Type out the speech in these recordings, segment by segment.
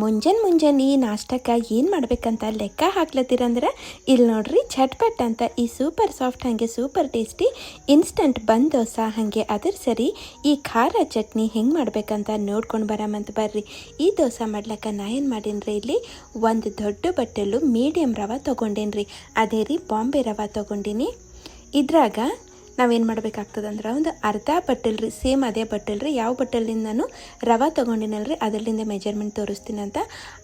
ಮುಂಜಾನೆ ಮುಂಜಾನೆ ಈ ನಾಷ್ಟಕ್ಕೆ ಏನು ಮಾಡ್ಬೇಕಂತ ಲೆಕ್ಕ ಹಾಕ್ಲತ್ತೀರಂದ್ರೆ ಇಲ್ಲಿ ನೋಡ್ರಿ ಝಟ್ಪಟ್ ಅಂತ ಈ ಸೂಪರ್ ಸಾಫ್ಟ್ ಹಾಗೆ ಸೂಪರ್ ಟೇಸ್ಟಿ ಇನ್ಸ್ಟಂಟ್ ಬಂದ್ ದೋಸೆ ಹಾಗೆ ಅದ್ರ ಸರಿ ಈ ಖಾರ ಚಟ್ನಿ ಹೆಂಗೆ ಮಾಡ್ಬೇಕಂತ ನೋಡ್ಕೊಂಡು ಬರಾಮಂತ ಬರ್ರಿ. ಈ ದೋಸೆ ಮಾಡ್ಲಕ್ಕ ನಾ ಏನು ಮಾಡೀನಿ ಇಲ್ಲಿ, ಒಂದು ದೊಡ್ಡ ಬಟ್ಟಲು ಮೀಡಿಯಮ್ ರವೆ ತೊಗೊಂಡೇನ್ರಿ. ಅದೇ ರೀ ಬಾಂಬೆ ರವೆ ತೊಗೊಂಡಿನಿ. ಇದ್ರಾಗ ನಾವೇನು ಮಾಡ್ಬೇಕಾಗ್ತದಂದ್ರೆ ಒಂದು ಅರ್ಧ ಬಟ್ಟಲ್ ರೀ, ಸೇಮ್ ಅದೇ ಬಟ್ಟಲ್ ರೀ, ಯಾವ ಬಟ್ಟಲಿಂದ ನಾನು ರವೆ ರೀ ಅದರಿಂದ ಮೆಜರ್ಮೆಂಟ್ ತೋರಿಸ್ತೀನಂತ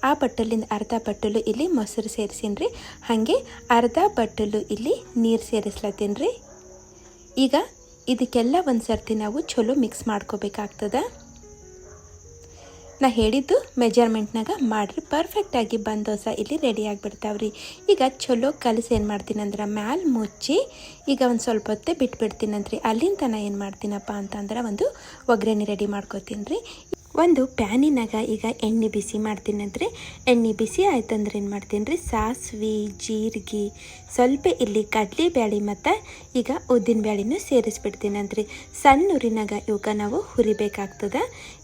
ಆ ಬಟ್ಟಲಿಂದ ಅರ್ಧ ಬಟ್ಟಲು ಇಲ್ಲಿ ಮೊಸರು ಸೇರಿಸೀನಿ ರೀ, ಹಾಗೆ ಅರ್ಧ ಬಟ್ಟಲು ಇಲ್ಲಿ ನೀರು ಸೇರಿಸ್ಲತ್ತೀನಿ ರೀ. ಈಗ ಇದಕ್ಕೆಲ್ಲ ಒಂದು ಸರ್ತಿ ನಾವು ಚಲೋ ಮಿಕ್ಸ್ ಮಾಡ್ಕೋಬೇಕಾಗ್ತದ. ನಾ ಹೇಳಿದ್ದು ಮೆಜರ್ಮೆಂಟ್ನಾಗ ಮಾಡಿರಿ. ಪರ್ಫೆಕ್ಟಾಗಿ ಬಂದ ದೋಸೆ ಇಲ್ಲಿ ರೆಡಿ ಆಗಿಬಿಡ್ತಾವ್ರಿ. ಈಗ ಚಲೋ ಕಲಸಿ ಏನು ಮಾಡ್ತೀನಿ ಅಂದ್ರೆ ಮ್ಯಾಲೆ ಮುಚ್ಚಿ ಈಗ ಒಂದು ಸ್ವಲ್ಪ ಹೊತ್ತೆ ಬಿಟ್ಬಿಡ್ತೀನಂತ್ರಿ. ಅಲ್ಲಿಂದ ನಾ ಏನು ಮಾಡ್ತೀನಪ್ಪ ಅಂತಂದ್ರೆ ಒಂದು ಒಗ್ಗರಣೆ ರೆಡಿ ಮಾಡ್ಕೋತೀನಿ ರೀ ಒಂದು ಪ್ಯಾನಿನಾಗ ಈಗ ಎಣ್ಣೆ ಬಿಸಿ ಮಾಡ್ತೀನಂದ್ರೆ ಎಣ್ಣೆ ಬಿಸಿ ಆಯ್ತಂದ್ರೆ ಏನು ಮಾಡ್ತೀನಿ ರೀ? ಸಾಸ್ವೆ, ಜೀರಿಗೆ, ಸ್ವಲ್ಪ ಇಲ್ಲಿ ಕಡ್ಲೆ ಬ್ಯಾಳಿ ಮತ್ತು ಈಗ ಉದ್ದಿನ ಬ್ಯಾಳಿನೂ ಸೇರಿಸ್ಬಿಡ್ತೀನಂದ್ರಿ ಸಣ್ಣ ಉರಿನಾಗ ಇವಕ್ಕೆ ನಾವು ಹುರಿಬೇಕಾಗ್ತದ.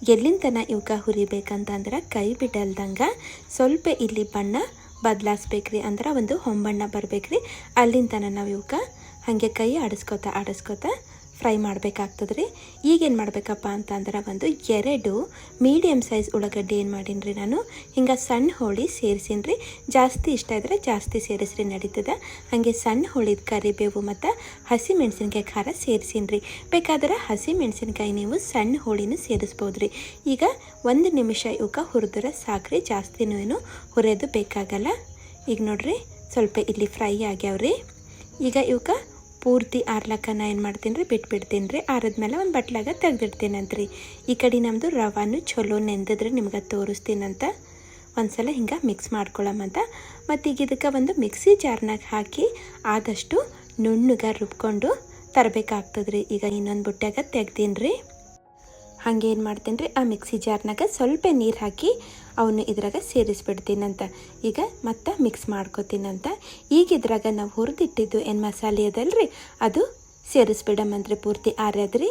ಎಲ್ಲಿಂದನ ಇವಾಗ ಹುರಿಬೇಕಂತಂದ್ರೆ ಕೈ ಬಿಡಲ್ದಂಗೆ ಸ್ವಲ್ಪ ಇಲ್ಲಿ ಬಣ್ಣ ಬದಲಾಯಿಸ್ಬೇಕ್ರಿ ಅಂದ್ರೆ ಒಂದು ಹೊಂಬಣ್ಣ ಬರ್ಬೇಕ್ರಿ ಅಲ್ಲಿಂದ ತನ ನಾವು ಇವಕ್ಕೆ ಹಾಗೆ ಕೈ ಆಡಿಸ್ಕೊತ ಆಡಿಸ್ಕೊತ ಫ್ರೈ ಮಾಡಬೇಕಾಗ್ತದೆ ರೀ ಈಗೇನು ಮಾಡಬೇಕಪ್ಪ ಅಂತಂದ್ರೆ ಒಂದು ಎರಡು ಮೀಡಿಯಮ್ ಸೈಜ್ ಉಳ್ಳಾಗಡ್ಡಿ ಏನು ಮಾಡೀನಿ ರೀ ನಾನು. ಹಿಂಗೆ ಸಣ್ಣ ಹೋಳಿ ಸೇರಿಸೀನಿ ರೀ ಜಾಸ್ತಿ ಇಷ್ಟ ಇದ್ರೆ ಜಾಸ್ತಿ ಸೇರಿಸ್ರಿ ನಡೀತದೆ. ಹಾಗೆ ಸಣ್ಣ ಹೋಳಿದ ಕರಿಬೇವು ಮತ್ತು ಹಸಿ ಮೆಣಸಿನ್ಕಾಯಿ ಖಾರ ಸೇರಿಸೀನಿ ರೀ ಬೇಕಾದ್ರೆ ಹಸಿ ಮೆಣಸಿನ್ಕಾಯಿ ನೀವು ಸಣ್ಣ ಹೋಳಿನೂ ಸೇರಿಸ್ಬೋದು ರೀ ಈಗ ಒಂದು ನಿಮಿಷ ಇವಕ್ಕೆ ಹುರಿದ್ರೆ ಸಾಕ್ರಿ. ಜಾಸ್ತಿನೂ ಏನು ಹುರಿಯೋದು ಬೇಕಾಗಲ್ಲ. ಈಗ ನೋಡ್ರಿ, ಸ್ವಲ್ಪ ಇಲ್ಲಿ ಫ್ರೈ ಆಗ್ಯಾವ್ರಿ. ಈಗ ಇವಕ್ಕೆ ಪೂರ್ತಿ ಆರ್ಲಕ್ಕ ನಾ ಏನು ಮಾಡ್ತೀನಿ ರೀ ಬಿಟ್ಬಿಡ್ತೀನಿ ರೀ ಆರಿದ್ಮೇಲೆ ಒಂದು ಬಟ್ಲಾಗ ತೆಗ್ದಿಡ್ತೀನಂತ್ರಿ. ಈ ಕಡೆ ನಮ್ಮದು ರವಾನು ಚಲೋ ನೆಂದಿದ್ರೆ ನಿಮ್ಗೆ ತೋರಿಸ್ತೀನಂತ. ಒಂದ್ಸಲ ಹಿಂಗೆ ಮಿಕ್ಸ್ ಮಾಡ್ಕೊಳ್ಳಮ್ಮಂತ ಮತ್ತು ಈಗ ಇದಕ್ಕೆ ಒಂದು ಮಿಕ್ಸಿ ಜಾರ್ನಾಗ ಹಾಕಿ ಆದಷ್ಟು ನುಣ್ಣಗೆ ರುಬ್ಕೊಂಡು ತರಬೇಕಾಗ್ತದ್ರಿ. ಈಗ ಇನ್ನೊಂದು ಬುಟ್ಟ್ಯಾಗ ತೆಗ್ದೀನಿ ರೀ ಹಾಗೆ ಏನು ಮಾಡ್ತೇನೆ ರೀ ಆ ಮಿಕ್ಸಿ ಜಾರ್ನಾಗ ಸ್ವಲ್ಪ ನೀರು ಹಾಕಿ ಅವನು ಇದ್ರಾಗ ಸೇರಿಸ್ಬಿಡ್ತೀನಂತ. ಈಗ ಮತ್ತೆ ಮಿಕ್ಸ್ ಮಾಡ್ಕೋತೀನಂತ. ಈಗ ಇದ್ರಾಗ ನಾವು ಹುರಿದಿಟ್ಟಿದ್ದು ಏನು ಮಸಾಲೆ ಅದಲ್ರಿ? ಅದು ಸೇರಿಸ್ಬಿಡಮ್ಮಂದ್ರೆ ಪೂರ್ತಿ ಆರ್ಯದ್ರಿ.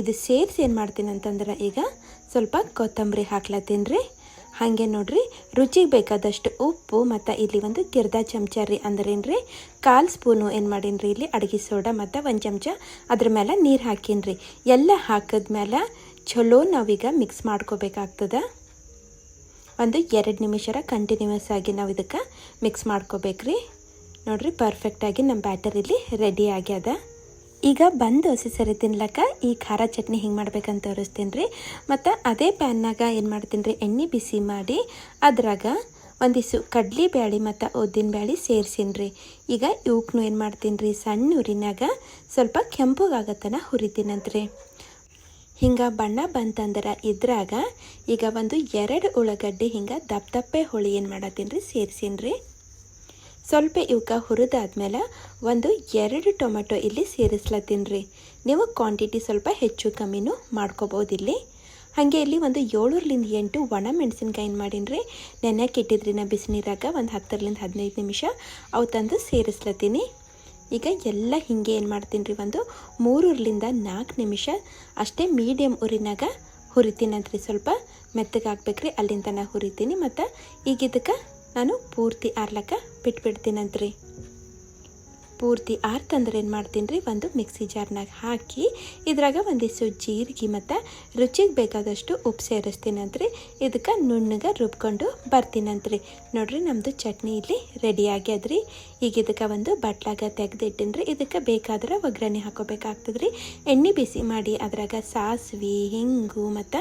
ಇದು ಸೇರಿಸಿ ಏನು ಮಾಡ್ತೀನಿ ಅಂತಂದ್ರೆ ಈಗ ಸ್ವಲ್ಪ ಕೊತ್ತಂಬರಿ ಹಾಕ್ಲತ್ತೀನಿ ರೀ ಹಾಗೆ ನೋಡ್ರಿ, ರುಚಿಗೆ ಬೇಕಾದಷ್ಟು ಉಪ್ಪು ಮತ್ತು ಇಲ್ಲಿ ಒಂದು ಗಿರ್ದ ಚಮಚ ರೀ ಅಂದ್ರೇನು ರೀ ಕಾಲು ಸ್ಪೂನು ಏನು ಮಾಡೀನಿ ರೀ ಇಲ್ಲಿ? ಅಡುಗೆ ಸೋಡಾ ಮತ್ತು ಒಂದು ಚಮಚ. ಅದ್ರ ಮೇಲೆ ನೀರು ಹಾಕೀನಿ ರೀ ಎಲ್ಲ ಹಾಕಿದ್ಮೇಲೆ ಚಲೋ ನಾವೀಗ ಮಿಕ್ಸ್ ಮಾಡ್ಕೋಬೇಕಾಗ್ತದೆ? ಒಂದು ಎರಡು ನಿಮಿಷರ ಕಂಟಿನ್ಯೂಸ್ ಆಗಿ ನಾವು ಇದಕ್ಕೆ ಮಿಕ್ಸ್ ಮಾಡ್ಕೋಬೇಕ್ರಿ. ನೋಡಿರಿ ಪರ್ಫೆಕ್ಟಾಗಿ ನಮ್ಮ ಬ್ಯಾಟರ್ ಇಲ್ಲಿ ರೆಡಿ ಆಗ್ಯದ. ಈಗ ಬಂದು ಹಸಿ ಸರಿ ತಿನ್ಲಕ್ಕ, ಈ ಖಾರ ಚಟ್ನಿ ಹಿಂಗೆ ಮಾಡ್ಬೇಕಂತ ತೋರಿಸ್ತೀನಿ ರೀ ಮತ್ತು ಅದೇ ಪ್ಯಾನ್ನಾಗ ಏನು ಮಾಡ್ತೀನಿ ರೀ ಎಣ್ಣೆ ಬಿಸಿ ಮಾಡಿ, ಅದ್ರಾಗ ಒಂದಿಷ್ಟು ಕಡ್ಲಿ ಬ್ಯಾಳಿ ಮತ್ತು ಉದ್ದಿನ ಬ್ಯಾಳಿ ಸೇರ್ಸೀನಿ ರೀ ಈಗ ಇವಕ್ಕೂ ಏನು ಮಾಡ್ತೀನಿ ರೀ ಸಣ್ಣ ಉರಿನಾಗ ಸ್ವಲ್ಪ ಕೆಂಪಗಾಗತ್ತನ ಹುರಿತೀನಂತ್ರಿ. ಹಿಂಗೆ ಬಣ್ಣ ಬಂತಂದ್ರೆ ಇದ್ರಾಗ ಈಗ ಒಂದು ಎರಡು ಉಳ್ಳಾಗಡ್ಡಿ ಹಿಂಗೆ ದಪ್ಪ ದಪ್ಪೆ ಹುಳಿ ಏನು ಮಾಡತ್ತೀನಿ ರೀ ರೀ ಸ್ವಲ್ಪ ಇವಕ್ಕೆ ಹುರಿದಾದ್ಮೇಲೆ ಒಂದು ಎರಡು ಟೊಮೆಟೊ ಇಲ್ಲಿ ಸೇರಿಸ್ಲತ್ತೀನಿ ರೀ ನೀವು ಕ್ವಾಂಟಿಟಿ ಸ್ವಲ್ಪ ಹೆಚ್ಚು ಕಮ್ಮಿನೂ ಮಾಡ್ಕೋಬೋದು ಇಲ್ಲಿ ಹಾಗೆ ಇಲ್ಲಿ ಒಂದು ಏಳೂರಲಿಂದ ಎಂಟು ಒಣ ಮೆಣಸಿನ್ಕಾಯಿ ಏನು ಮಾಡೀನಿ ರೀ ನೆನೆಯಕ್ಕೆ ಇಟ್ಟಿದ್ರಿ ನಾ ಬಿಸಿನೀರಾಗ ಒಂದು ಹತ್ತರಿಂದ ಹದಿನೈದು ನಿಮಿಷ ಅವು ತಂದು ಸೇರಿಸ್ಲತ್ತೀನಿ. ಈಗ ಎಲ್ಲ ಹಿಂಗೆ ಏನು ಮಾಡ್ತೀನಿ ರೀ ಒಂದು ಮೂರರಿಂದ ನಾಲ್ಕು ನಿಮಿಷ, ಅಷ್ಟೇ ಮೀಡಿಯಮ್ ಉರಿನಾಗ ಹುರಿತೀನಂತ್ರಿ ಸ್ವಲ್ಪ. ಮೆತ್ತಗೆ ಹಾಕ್ಬೇಕ್ರಿ ಅಲ್ಲಿಂದ ನಾ ಹುರಿತೀನಿ ಮತ್ತು ಈಗ ಇದಕ್ಕೆ ನಾನು ಪೂರ್ತಿ ಆರ್ಲಕ್ಕ ಬಿಟ್ಬಿಡ್ತೀನಂತ್ರಿ ಪೂರ್ತಿ ಆರ್ತಂದ್ರೆ ಏನು ಮಾಡ್ತೀನಿ ರೀ? ಒಂದು ಮಿಕ್ಸಿ ಜಾರ್ನಾಗ ಹಾಕಿ, ಇದ್ರಾಗ ಒಂದಿಷ್ಟು ಜೀರಿಗೆ ಮತ್ತು ರುಚಿಗೆ ಬೇಕಾದಷ್ಟು ಉಪ್ಪು ಸೇರಿಸ್ತೀನಂತ್ರಿ ಇದಕ್ಕೆ ನುಣ್ಣಗೆ ರುಬ್ಕೊಂಡು ಬರ್ತೀನಂತ್ರಿ ನೋಡ್ರಿ ನಮ್ಮದು ಚಟ್ನಿ ಇಲ್ಲಿ ರೆಡಿ ಆಗ್ಯದ್ರಿ ಈಗ ಇದಕ್ಕೆ ಒಂದು ಬಟ್ಲಾಗ ತೆಗೆದಿಟ್ಟಿನಿ ರೀ. ಇದಕ್ಕೆ ಬೇಕಾದ್ರೆ ಒಗ್ಗರಣೆ ಹಾಕೋಬೇಕಾಗ್ತದ್ರಿ ಎಣ್ಣೆ ಬಿಸಿ ಮಾಡಿ ಅದ್ರಾಗ ಸಾಸಿವೆ, ಹಿಂಗು ಮತ್ತು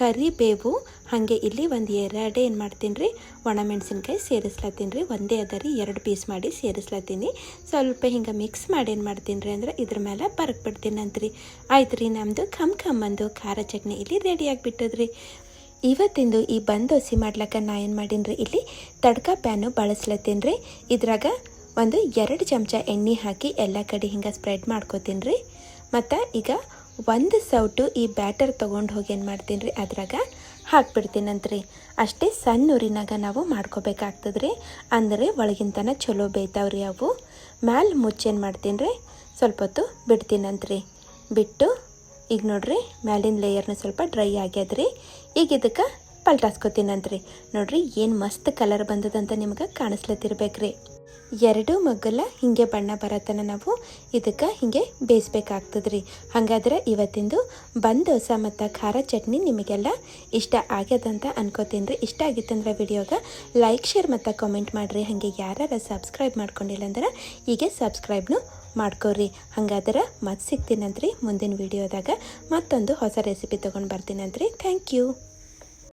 ಕರಿಬೇವು ಹಾಗೆ ಇಲ್ಲಿ ಒಂದು ಎರಡು ಏನು ಮಾಡ್ತೀನಿ ರೀ ಒಣಮೆಣ್ಸಿನ್ಕಾಯಿ ಸೇರಿಸ್ಲತ್ತೀನಿ ರೀ, ಒಂದೇ ಅದ ರೀ, ಎರಡು ಪೀಸ್ ಮಾಡಿ ಸೇರಿಸ್ಲತ್ತೀನಿ. ಸ್ವಲ್ಪ ಹಿಂಗೆ ಮಿಕ್ಸ್ ಮಾಡಿ ಏನು ಮಾಡ್ತೀನಿ ರೀ ಅಂದ್ರೆ ಇದ್ರ ಮೇಲೆ ಬರಕ್ ಬಿಡ್ತೀನಂತ್ರಿ ಆಯ್ತು ರೀ ನಮ್ಮದು ಖಮ್ ಕಮ್ಮಂದು ಖಾರ ಚಟ್ನಿ ಇಲ್ಲಿ ರೆಡಿ ಆಗಿಬಿಟ್ಟದ್ರಿ ಇವತ್ತಿಂದು ಈ ಬಂದೋಸಿ ದೋಸೆ ಮಾಡ್ಲಕ್ಕ ನಾ ಏನು ಮಾಡೀನಿ ರೀ, ಇಲ್ಲಿ ತಡ್ಕ ಪ್ಯಾನು ಬಳಸ್ಲತ್ತೀನಿ ರೀ. ಇದ್ರಾಗ ಒಂದು ಎರಡು ಚಮಚ ಎಣ್ಣೆ ಹಾಕಿ ಎಲ್ಲ ಕಡೆ ಹಿಂಗೆ ಸ್ಪ್ರೆಡ್ ಮಾಡ್ಕೋತೀನಿ ರೀ. ಮತ್ತು ಈಗ ಒಂದು ಸೌಟು ಈ ಬ್ಯಾಟರ್ ತೊಗೊಂಡು ಹೋಗಿ ಏನು ಮಾಡ್ತೀನಿ ರೀ ಅದ್ರಾಗ ಹಾಕ್ಬಿಡ್ತೀನಂತ್ರಿ ಅಷ್ಟೇ ಸಣ್ಣ ಉರಿನಾಗ ನಾವು ಮಾಡ್ಕೋಬೇಕಾಗ್ತದ್ರಿ. ಅಂದರೆ ಒಳಗಿಂತನ ಚಲೋ ಬೇಯ್ತಾವ್ರಿ ಅವು. ಮ್ಯಾಲೆ ಮುಚ್ಚೇನು ಮಾಡ್ತೀನಿ ರೀ ಸ್ವಲ್ಪ ಹೊತ್ತು ಬಿಡ್ತೀನಂತ್ರಿ ಬಿಟ್ಟು ಈಗ ನೋಡ್ರಿ, ಮ್ಯಾಲಿನ ಲೇಯರ್ನ ಸ್ವಲ್ಪ ಡ್ರೈ ಆಗ್ಯದ್ರಿ. ಈಗ ಇದಕ್ಕೆ ಪಲ್ಟಾಸ್ಕೊತೀನಂತ್ರಿ ನೋಡ್ರಿ, ಏನು ಮಸ್ತ್ ಕಲರ್ ಬಂದದಂತ ನಿಮ್ಗೆ ಕಾಣಿಸ್ಲತ್ತಿರ್ಬೇಕ್ರಿ. ಎರಡು ಮಗ್ಗಲ ಹಿಂಗೆ ಬಣ್ಣ ಬರತನ ನಾವು. ಇದಕ್ಕೆ ಹಿಂಗೆ ಬೇಯಿಸ್ಬೇಕಾಗ್ತದ್ರಿ. ಹಾಗಾದ್ರೆ ಇವತ್ತಿಂದು ಬಂದ್ ದೋಸೆ ಮತ್ತು ಖಾರ ಚಟ್ನಿ ನಿಮಗೆಲ್ಲ ಇಷ್ಟ ಆಗ್ಯದಂತ ಅನ್ಕೋತೀನಿ ರೀ ಇಷ್ಟ ಆಗಿತ್ತಂದ್ರೆ ವಿಡಿಯೋಗೆ ಲೈಕ್, ಶೇರ್ ಮತ್ತು ಕಾಮೆಂಟ್ ಮಾಡಿರಿ. ಹಾಗೆ ಯಾರು ಸಬ್ಸ್ಕ್ರೈಬ್ ಮಾಡ್ಕೊಂಡಿಲ್ಲ ಅಂದ್ರೆ ಹೀಗೆ ಸಬ್ಸ್ಕ್ರೈಬ್ನು ಮಾಡ್ಕೋರಿ. ಹಾಗಾದ್ರೆ ಮತ್ತೆ ಸಿಗ್ತೀನಂತ್ರಿ ಮುಂದಿನ ವಿಡಿಯೋದಾಗ ಮತ್ತೊಂದು ಹೊಸ ರೆಸಿಪಿ ತೊಗೊಂಡು ಬರ್ತೀನಂತ್ರಿ. Thank you.